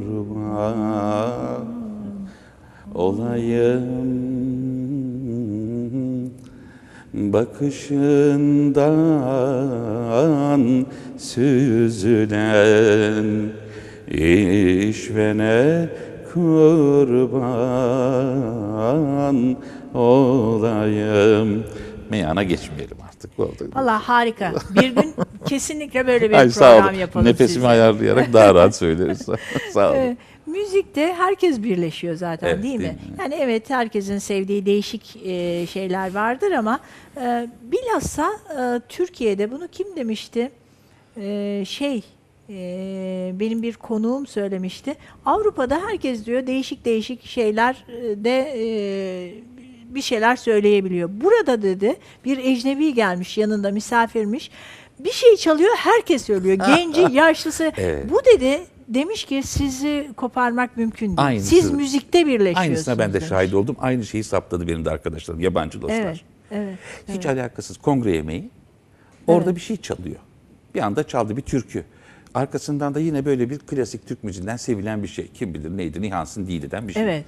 kurban olayım bakışından süzülen işvene kurban olayım. Meyana geçmeyelim artık. Valla harika. Bir kesinlikle böyle bir Ay, sağ program olun. yapalım Nefesimi sizinle. ayarlayarak daha rahat söyleriz. sağ olun. Ee, müzikte herkes birleşiyor zaten Evet, değil, mi? değil mi? Yani evet herkesin sevdiği değişik e, şeyler vardır ama e, bilhassa e, Türkiye'de bunu kim demişti? E, şey e, benim bir konuğum söylemişti. Avrupa'da herkes diyor değişik değişik şeyler e, de e, bir şeyler söyleyebiliyor. Burada dedi bir ecnebi gelmiş yanında misafirmiş. Bir şey çalıyor herkes söylüyor. Genci, yaşlısı. Evet. Bu dedi demiş ki sizi koparmak mümkün değil. Aynısı. Siz müzikte birleşiyorsunuz. Aynısına ben de demiş. şahit oldum. Aynı şeyi saptadı benim de arkadaşlarım, yabancı dostlar. Evet, evet. Hiç alakasız kongre yemeği. Orada bir şey çalıyor. Bir anda çaldı bir türkü. Arkasından da yine böyle bir klasik Türk müziğinden sevilen bir şey. Kim bilir neydi? Nihans'ın Dili'den bir şey. Evet.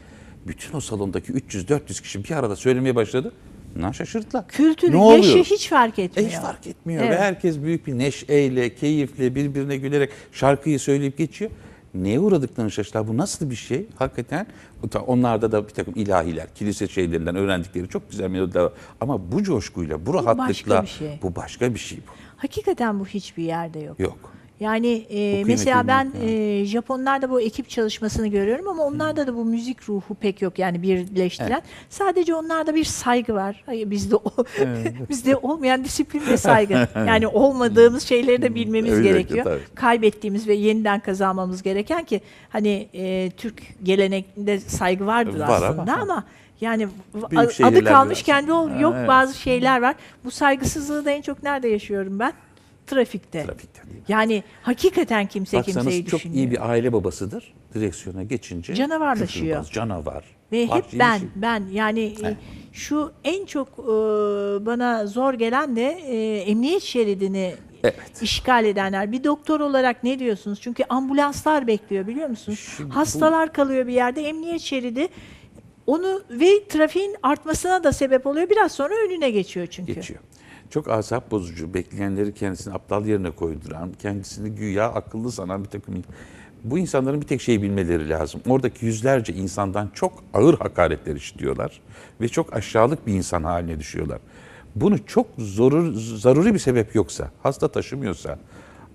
Bütün o salondaki 300-400 kişi bir arada söylemeye başladı. Bunlar şaşırdılar. Kültürü, Ne oluyor? yaşı hiç fark E etmiyor. hiç fark etmiyor Evet. ve herkes büyük bir neşeyle, keyifle, birbirine gülerek şarkıyı söyleyip geçiyor. Neye uğradıklarını şaşırdılar. Bu nasıl bir şey? Hakikaten onlarda da bir takım ilahiler, kilise şeylerinden öğrendikleri çok güzel melodiler var. Ama bu coşkuyla, bu rahatlıkla başka bir şey. bu başka bir şey bu. Hakikaten bu hiçbir yerde yok. Yok. Yani e, mesela ben e, Japonlarda bu ekip çalışmasını görüyorum ama onlarda da bu müzik ruhu pek yok yani birleştiren. Sadece onlarda bir saygı var. Hayır, bizde o, bizde olmayan disiplin ve saygı. Yani olmadığımız şeyleri de bilmemiz Öyle, gerekiyor. tabii. Kaybettiğimiz ve yeniden kazanmamız gereken ki hani e, Türk gelenekinde saygı vardır Var ama- aslında ama yani Büyük adı kalmış biraz. kendi ol, Ha, yok evet. bazı şeyler var. Bu saygısızlığı da en çok nerede yaşıyorum ben? Trafikte. Trafikte değil mi? Yani hakikaten kimse Baksanız kimseyi çok düşünmüyor. iyi bir aile babasıdır. Direksiyona geçince. Canavarlaşıyor. Canavar. Ve hep ben, şey. ben yani e, şu en çok e, bana zor gelen de e, emniyet şeridini Evet. işgal edenler. Bir doktor olarak ne diyorsunuz? Çünkü ambulanslar bekliyor biliyor musunuz? Şimdi bu- Hastalar kalıyor bir yerde. Emniyet şeridi onu ve trafiğin artmasına da sebep oluyor. Biraz sonra önüne geçiyor çünkü. geçiyor. Çok asap bozucu, bekleyenleri kendisini aptal yerine koyduran, kendisini güya akıllı sanan bir takım bu insanların bir tek şey bilmeleri lazım. Oradaki yüzlerce insandan çok ağır hakaretler işitiyorlar ve çok aşağılık bir insan haline düşüyorlar. Bunu çok zorur, zaruri bir sebep yoksa, hasta taşımıyorsa,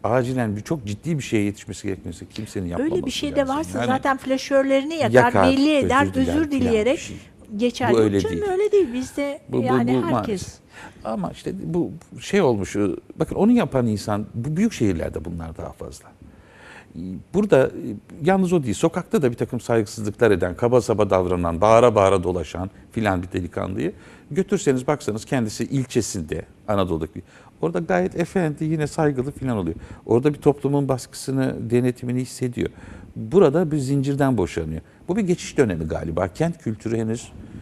acilen bir çok ciddi bir şeye yetişmesi gerekmiyorsa kimsenin yapmaması Öyle bir şey de varsa Yani zaten flaşörlerini yakar, yakar, belli eder, özür diler özür filan dileyerek şey. geçer. Bu öyle canım, değil. öyle değil. Bizde Bu, bu- yani bu herkes. maalesef. Ama işte bu şey olmuş, e, bakın onu yapan insan, bu büyük şehirlerde bunlar daha fazla. Burada e, yalnız o değil, sokakta da bir takım saygısızlıklar eden, kaba saba davranan, bağıra bağıra dolaşan filan bir delikanlıyı götürseniz baksanız kendisi ilçesinde, Anadolu'daki, orada gayet efendi, yine saygılı filan oluyor. Orada bir toplumun baskısını, denetimini hissediyor. Burada bir zincirden boşanıyor. Bu bir geçiş dönemi galiba. Kent kültürü henüz e,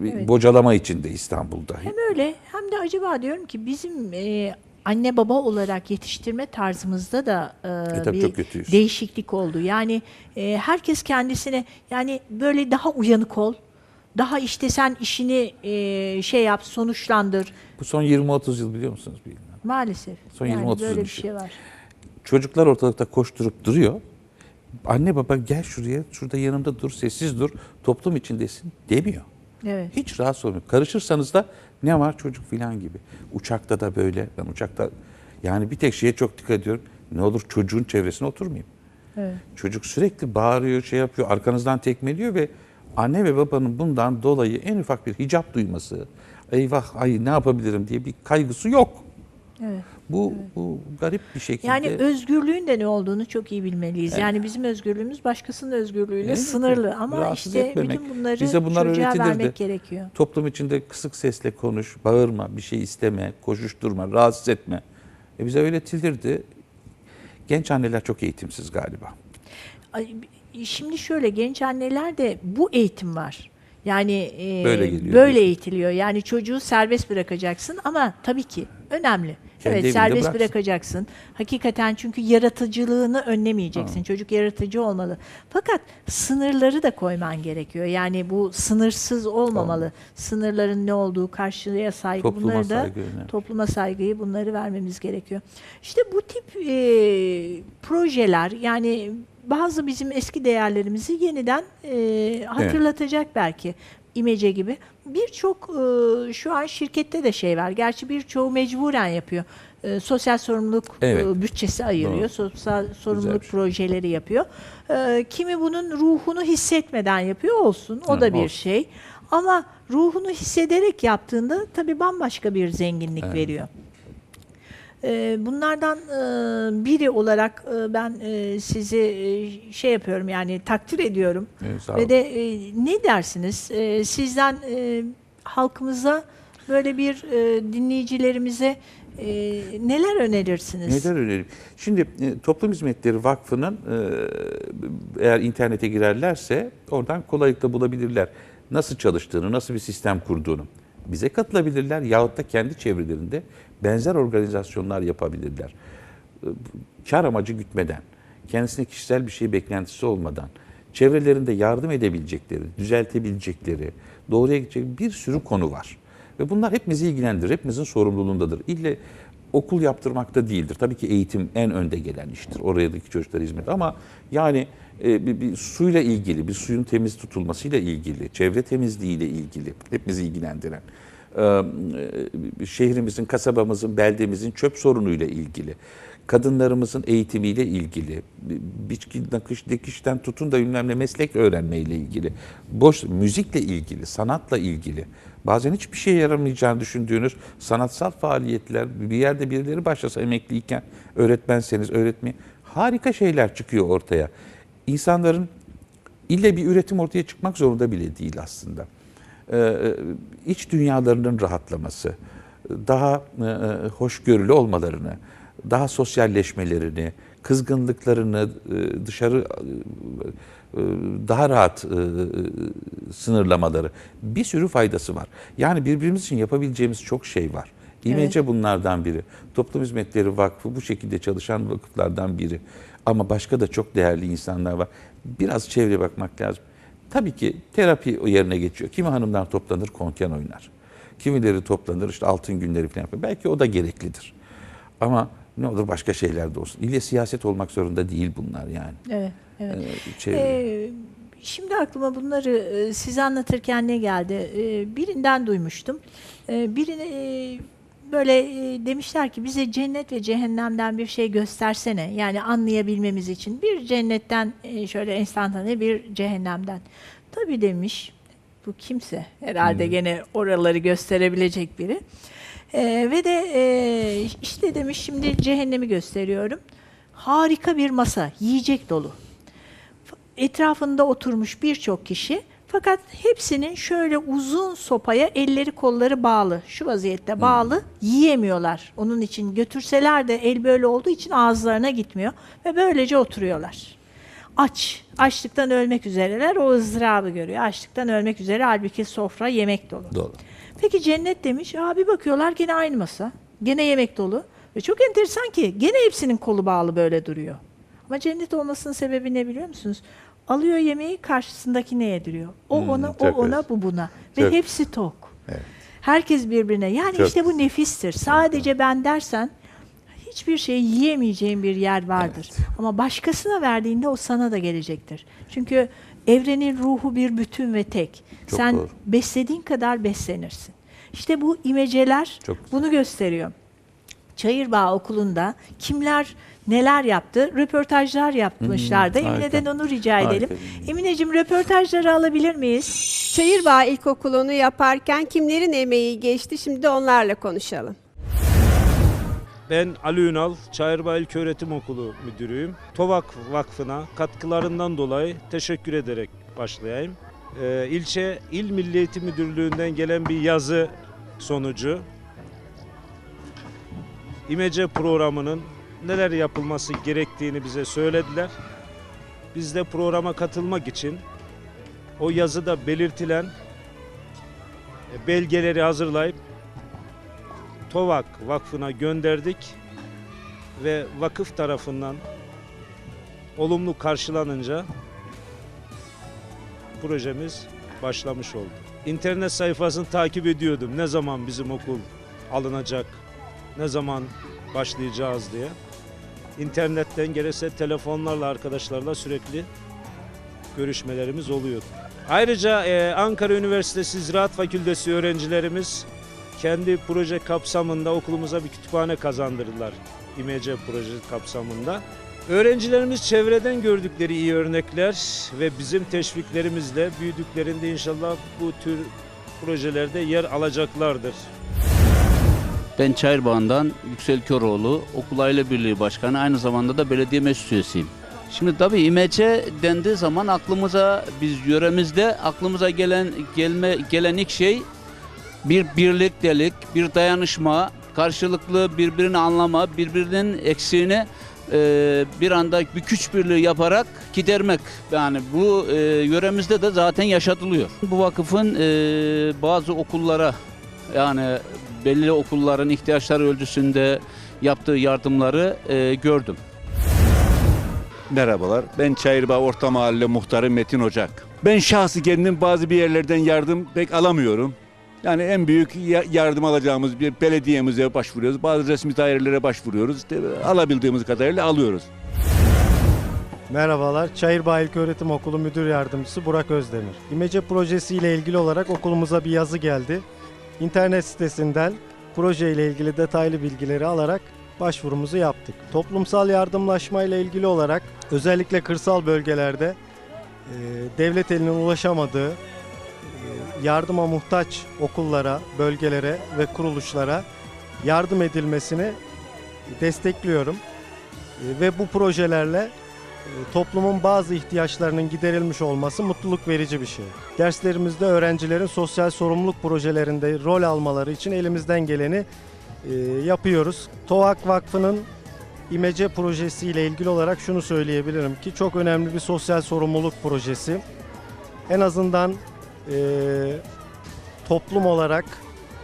bir Evet. bocalama içinde İstanbul'da. Hem öyle hem de acaba diyorum ki bizim e, anne baba olarak yetiştirme tarzımızda da e, E bir değişiklik oldu. Yani e, herkes kendisine yani böyle daha uyanık ol. Daha işte sen işini e, şey yap, sonuçlandır. Bu son 20-30 yıl biliyor musunuz? Bilmiyorum. Maalesef. Son yani 20-30 böyle bir şey var. Çocuklar ortalıkta koşturup duruyor. Anne baba gel şuraya, şurada yanımda dur, sessiz dur, toplum içindesin demiyor. Evet. Hiç rahatsız olmuyor. Karışırsanız da ne var çocuk filan gibi. Uçakta da böyle. Ben uçakta yani bir tek şeye çok dikkat ediyorum. Ne olur çocuğun çevresine oturmayayım. Evet. Çocuk sürekli bağırıyor, şey yapıyor, arkanızdan tekmeliyor ve anne ve babanın bundan dolayı en ufak bir hicap duyması, eyvah ay ne yapabilirim diye bir kaygısı yok. Evet. Bu, bu garip bir şekilde. Yani özgürlüğün de ne olduğunu çok iyi bilmeliyiz. Yani bizim özgürlüğümüz başkasının özgürlüğüyle Evet, sınırlı ama rahatsız işte etmemek. bütün bunları Bize bunlar çocuğa öğretilirdi. vermek gerekiyor. Toplum içinde kısık sesle konuş, bağırma, bir şey isteme, koşuşturma, rahatsız etme. E bize öğretilirdi. Genç anneler çok eğitimsiz galiba. Şimdi şöyle genç annelerde bu eğitim var. Yani e, Böyle geliyor böyle diyorsun. eğitiliyor. Yani çocuğu serbest bırakacaksın ama tabii ki önemli. Kendi evet serbest bıraksın. bırakacaksın. Hakikaten çünkü yaratıcılığını önlemeyeceksin. Çocuk yaratıcı olmalı. Fakat sınırları da koyman gerekiyor. Yani bu sınırsız olmamalı. Sınırların ne olduğu, karşıya saygı Topluma bunları da saygı önemli. topluma saygıyı bunları vermemiz gerekiyor. İşte bu tip e, projeler yani bazı bizim eski değerlerimizi yeniden e, hatırlatacak belki imece gibi. Birçok e, şu an şirkette de şey var. Gerçi birçoğu mecburen yapıyor. E, sosyal sorumluluk Evet. e, bütçesi ayırıyor. Doğru. Sosyal sorumluluk bir şey. projeleri yapıyor. E, kimi bunun ruhunu hissetmeden yapıyor olsun. O Ha, da bir olsun. şey. Ama ruhunu hissederek yaptığında tabii bambaşka bir zenginlik Evet. veriyor. Bunlardan biri olarak ben sizi şey yapıyorum yani takdir ediyorum. Evet, Ve de ne dersiniz? Sizden halkımıza böyle bir dinleyicilerimize neler önerirsiniz? Neden önerim? Şimdi Toplum Hizmetleri Vakfı'nın eğer internete girerlerse oradan kolaylıkla bulabilirler. Nasıl çalıştığını, nasıl bir sistem kurduğunu. Bize katılabilirler yahut da kendi çevrelerinde benzer organizasyonlar yapabilirler. E, Kar amacı gütmeden, kendisine kişisel bir şey beklentisi olmadan, çevrelerinde yardım edebilecekleri, düzeltebilecekleri, doğruya gidecek bir sürü konu var. Ve bunlar hepimizi ilgilendirir, hepimizin sorumluluğundadır. İlle okul yaptırmakta değildir. Tabii ki eğitim en önde gelen iştir. Oradaki çocuklara hizmet. Ama yani e, bir, bir suyla ilgili, bir suyun temiz tutulmasıyla ilgili, çevre temizliğiyle ilgili, hepimizi ilgilendiren, e, e, şehrimizin, kasabamızın, beldemizin çöp sorunuyla ilgili, kadınlarımızın eğitimiyle ilgili, biçki, nakış, dikişten tutun da bilmem ne meslek öğrenmeyle ilgili, boş müzikle ilgili, sanatla ilgili, bazen hiçbir şeye yaramayacağını düşündüğünüz sanatsal faaliyetler, bir yerde birileri başlasa emekliyken öğretmenseniz öğretmeyi, harika şeyler çıkıyor ortaya. İnsanların ille bir üretim ortaya çıkmak zorunda bile değil aslında. Ee, iç dünyalarının rahatlaması, daha e, hoşgörülü olmalarını, daha sosyalleşmelerini, kızgınlıklarını e, dışarı e, e, daha rahat sınırlamaları bir sürü faydası var. Yani birbirimiz için yapabileceğimiz çok şey var. İmece bunlardan biri. Toplum Hizmetleri Vakfı bu şekilde çalışan vakıflardan biri. Ama başka da çok değerli insanlar var. Biraz çevreye bakmak lazım. Tabii ki terapi o yerine geçiyor. Kimi hanımlar toplanır, konken oynar. Kimileri toplanır, işte altın günleri falan yapar. Belki o da gereklidir. Ama ne olur başka şeyler de olsun. İlle siyaset olmak zorunda değil bunlar yani. Evet, evet. Ee, çevre- Ee, şimdi aklıma bunları e, size anlatırken ne geldi? Ee, birinden duymuştum. Ee, birine e, böyle e, demişler ki bize cennet ve cehennemden bir şey göstersene. Yani anlayabilmemiz için bir cennetten şöyle enstantane bir cehennemden. Tabii demiş. Bu kimse herhalde gene oraları gösterebilecek biri. Ee, ve de e, işte demiş şimdi cehennemi gösteriyorum. Harika bir masa, yiyecek dolu etrafında oturmuş birçok kişi fakat hepsinin şöyle uzun sopaya elleri kolları bağlı. Şu vaziyette bağlı. Yiyemiyorlar. Onun için götürseler de el böyle olduğu için ağızlarına gitmiyor ve böylece oturuyorlar. Aç. Açlıktan ölmek üzereler. O ızdırabı görüyor. Açlıktan ölmek üzere halbuki sofra yemek dolu. Doğru. Peki cennet demiş. Abi bakıyorlar gene aynı masa. Gene yemek dolu. Ve çok enteresan ki gene hepsinin kolu bağlı böyle duruyor. Ama cennet olmasının sebebi ne biliyor musunuz? Alıyor yemeği karşısındakine yediriyor. O Hmm, ona, o ona, güzel. bu buna. Ve Çok- hepsi tok. Evet. Herkes birbirine. Yani Çok işte bu nefistir. Sadece ben dersen hiçbir şey yiyemeyeceğin bir yer vardır. Ama başkasına verdiğinde o sana da gelecektir. Çünkü evrenin ruhu bir bütün ve tek. Çok Sen doğru. beslediğin kadar beslenirsin. İşte bu imeceler bunu gösteriyor. Çayırbağ Okulu'nda kimler neler yaptı? Röportajlar yapmışlardı. Hmm. Emine'den onu rica edelim. Harika. Emineciğim röportajları alabilir miyiz? Çayırbağ İlkokulu'nu yaparken kimlerin emeği geçti? Şimdi de onlarla konuşalım. Ben Ali Ünal, Çayırbağ İlköğretim Okulu müdürüyüm. TOVAK Vakfı'na katkılarından dolayı teşekkür ederek başlayayım. Ee, ilçe İl Milli Eğitim Müdürlüğü'nden gelen bir yazı sonucu İmece programının neler yapılması gerektiğini bize söylediler. Biz de programa katılmak için o yazıda belirtilen e, belgeleri hazırlayıp TOVAK Vakfı'na gönderdik ve vakıf tarafından olumlu karşılanınca projemiz başlamış oldu. İnternet sayfasını takip ediyordum. Ne zaman bizim okul alınacak, ne zaman başlayacağız diye. İnternetten gerekse telefonlarla arkadaşlarla sürekli görüşmelerimiz oluyordu. Ayrıca e, Ankara Üniversitesi Ziraat Fakültesi öğrencilerimiz kendi proje kapsamında okulumuza bir kütüphane kazandırdılar. İMC projesi kapsamında. Öğrencilerimiz çevreden gördükleri iyi örnekler ve bizim teşviklerimizle büyüdüklerinde inşallah bu tür projelerde yer alacaklardır. Ben Çayırbağ'ından Yüksel Köroğlu, Okul Aile Birliği Başkanı, aynı zamanda da belediye meclis üyesiyim. Şimdi tabii İMC dendiği zaman aklımıza, biz yöremizde aklımıza gelen gelme gelen ilk şey bir birliktelik, bir dayanışma, karşılıklı birbirini anlama, birbirinin eksiğini e, bir anda bir güç birliği yaparak gidermek. Yani bu e, yöremizde de zaten yaşatılıyor. Bu vakıfın e, bazı okullara yani belli okulların ihtiyaçları ölçüsünde yaptığı yardımları e, gördüm. Merhabalar. Ben Çayırbağ Orta Mahalle Muhtarı Metin Ocak. Ben şahsı kendim bazı bir yerlerden yardım pek alamıyorum. Yani en büyük ya- yardım alacağımız bir belediyemize başvuruyoruz. Bazı resmi dairelere başvuruyoruz. İşte alabildiğimiz kadarıyla alıyoruz. Merhabalar, Çayırbağ İlköğretim Okulu Müdür Yardımcısı Burak Özdemir. İmece projesi ile ilgili olarak okulumuza bir yazı geldi. İnternet sitesinden proje ile ilgili detaylı bilgileri alarak başvurumuzu yaptık. Toplumsal yardımlaşma ile ilgili olarak özellikle kırsal bölgelerde e, devlet elinin ulaşamadığı e, yardıma muhtaç okullara, bölgelere ve kuruluşlara yardım edilmesini destekliyorum. E, ve bu projelerle e, toplumun bazı ihtiyaçlarının giderilmiş olması mutluluk verici bir şey. Derslerimizde öğrencilerin sosyal sorumluluk projelerinde rol almaları için elimizden geleni e, yapıyoruz. TOVAK Vakfı'nın İMECE projesi ile ilgili olarak şunu söyleyebilirim ki çok önemli bir sosyal sorumluluk projesi. En azından e, toplum olarak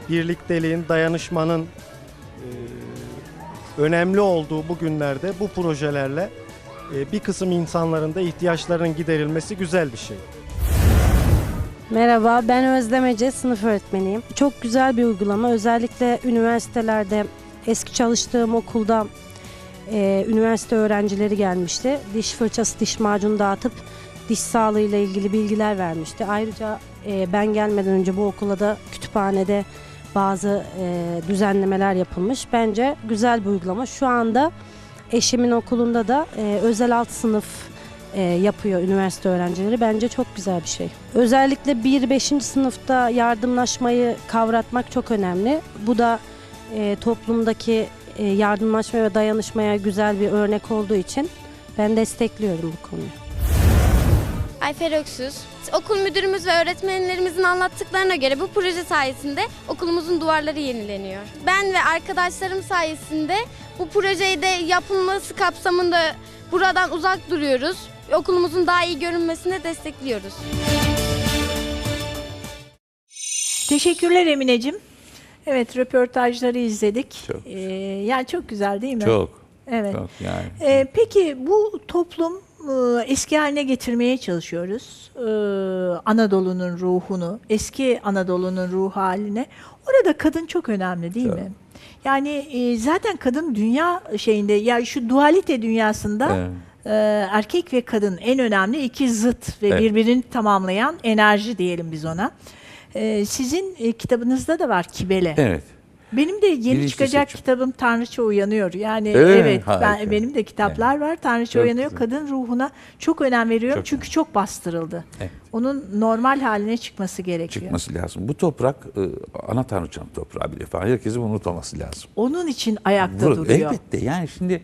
birlikteliğin, dayanışmanın e, önemli olduğu bu günlerde bu projelerle e, bir kısım insanların da ihtiyaçlarının giderilmesi güzel bir şey. Merhaba, ben Özlem Ece, sınıf öğretmeniyim. Çok güzel bir uygulama. Özellikle üniversitelerde, eski çalıştığım okulda e, üniversite öğrencileri gelmişti. Diş fırçası, diş macunu dağıtıp diş sağlığıyla ilgili bilgiler vermişti. Ayrıca e, ben gelmeden önce bu okula da kütüphanede bazı e, düzenlemeler yapılmış. Bence güzel bir uygulama. Şu anda eşimin okulunda da e, özel alt sınıf e, yapıyor üniversite öğrencileri. Bence çok güzel bir şey. Özellikle 1-5. sınıfta yardımlaşmayı kavratmak çok önemli. Bu da e, toplumdaki e, yardımlaşma ve dayanışmaya güzel bir örnek olduğu için ben destekliyorum bu konuyu. Ayfer Öksüz. Okul müdürümüz ve öğretmenlerimizin anlattıklarına göre bu proje sayesinde okulumuzun duvarları yenileniyor. Ben ve arkadaşlarım sayesinde bu projeyi de yapılması kapsamında buradan uzak duruyoruz. Okulumuzun daha iyi görünmesine destekliyoruz. Teşekkürler Emineciğim. Evet röportajları izledik. Çok. Ee, yani çok güzel değil mi? Çok. Evet. Çok yani. Ee, peki bu toplum eski haline getirmeye çalışıyoruz. Ee, Anadolu'nun ruhunu, eski Anadolu'nun ruh haline. Orada kadın çok önemli değil Çok. mi? Yani e, zaten kadın dünya şeyinde, ya şu dualite dünyasında Evet. e, erkek ve kadın en önemli iki zıt ve Evet. birbirini tamamlayan enerji diyelim biz ona. E, sizin kitabınızda da var Kibele. Evet. Benim de yeni Bilinçli çıkacak seçim. kitabım Tanrıça Uyanıyor. Yani mi? evet ben, benim de kitaplar var. Tanrıça Çok Uyanıyor. güzel. Kadın ruhuna çok önem veriyorum. Çok çünkü çok bastırıldı. Evet. Onun normal haline çıkması gerekiyor. Çıkması lazım. Bu toprak e, ana tanrıçanın toprağı bir defa. Herkesin unutmaması lazım. Onun için ayakta Vur- duruyor. Elbette yani şimdi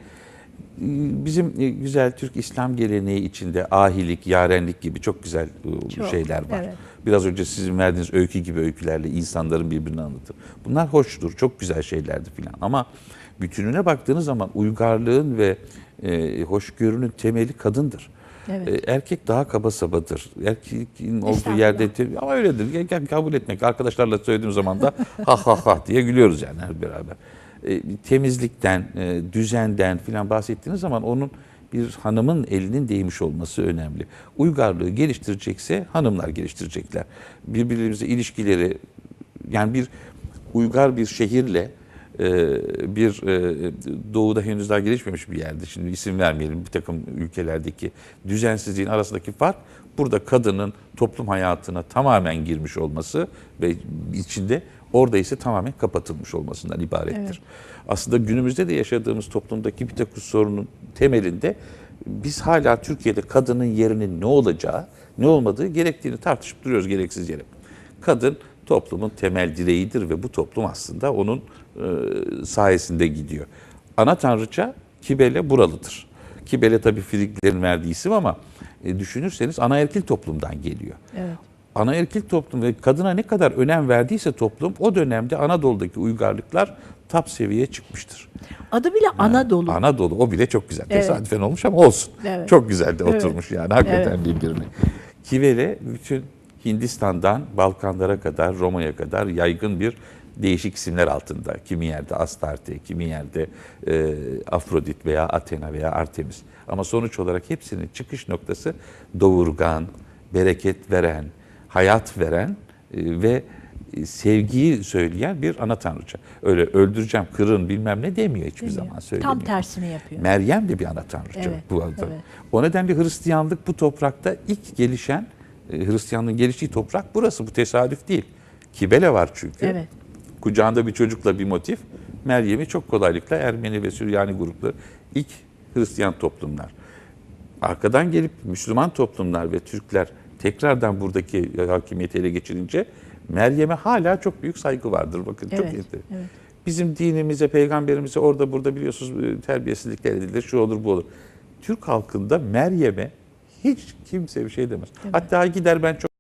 bizim e, güzel Türk İslam geleneği içinde ahilik, yarenlik gibi çok güzel e, Çok, şeyler var. evet. Biraz önce sizin verdiğiniz öykü gibi öykülerle insanların birbirini anlatır. Bunlar hoştur, çok güzel şeylerdi filan. Ama bütününe baktığınız zaman uygarlığın ve e, hoşgörünün temeli kadındır. Evet. E, erkek daha kaba sabadır. Erkeğin olduğu yerde ama öyledir. Kabul etmek. Arkadaşlarla söylediğim zaman da ha ha ha diye gülüyoruz yani hep beraber. E, temizlikten, e, düzenden filan bahsettiğiniz zaman onun bir hanımın elinin değmiş olması önemli. Uygarlığı geliştirecekse hanımlar geliştirecekler. Birbirimize ilişkileri yani bir uygar bir şehirle e, bir doğuda henüz daha gelişmemiş bir yerde. Şimdi isim vermeyelim bir takım ülkelerdeki düzensizliğin arasındaki fark burada kadının toplum hayatına tamamen girmiş olması ve içinde orada ise tamamen kapatılmış olmasından ibarettir. Aslında günümüzde de yaşadığımız toplumdaki bir takım sorunun temelinde biz hala Türkiye'de kadının yerinin ne olacağı, ne olmadığı gerektiğini tartışıp duruyoruz gereksiz yere. Kadın toplumun temel direğidir ve bu toplum aslında onun e, sayesinde gidiyor. Ana tanrıça Kibele buralıdır. Kibele tabii Friglerin verdiği isim ama e, düşünürseniz anaerkil toplumdan geliyor. Evet. Anaerkil toplum ve kadına ne kadar önem verdiyse toplum o dönemde Anadolu'daki uygarlıklar top seviyeye çıkmıştır. Adı bile Anadolu. Anadolu o bile çok güzel. Evet. Tesadüfen olmuş ama olsun. Evet. Çok güzel de Evet. oturmuş yani hakikaten birbirine. Kivele bütün Hindistan'dan Balkanlara kadar Roma'ya kadar yaygın bir değişik isimler altında. Kimi yerde Astarte, kimi yerde e, Afrodit veya Athena veya Artemis. Ama sonuç olarak hepsinin çıkış noktası doğurgan, bereket veren, hayat veren e, ve e, sevgiyi söyleyen bir ana tanrıça. Öyle öldüreceğim, kırın bilmem ne demiyor hiçbir Demiyor. zaman söylemiyor. Tam tersini yapıyor. Meryem de bir ana tanrıça. Evet, bu arada. evet. O nedenle Hristiyanlık bu toprakta ilk gelişen, e, Hristiyanlığın geliştiği toprak burası. Bu tesadüf değil. Kibele var çünkü. Evet. Kucağında bir çocukla bir motif. Meryem'i çok kolaylıkla Ermeni ve Süryani grupları ilk Hristiyan toplumlar. Arkadan gelip Müslüman toplumlar ve Türkler tekrardan buradaki hakimiyeti ele geçirince Meryem'e hala çok büyük saygı vardır. Bakın çok Evet, enteresan. evet. Bizim dinimize, peygamberimize orada burada biliyorsunuz e, terbiyesizlikler edilir, şu olur bu olur. Türk halkında Meryem'e hiç kimse bir şey demez. Hatta gider ben çok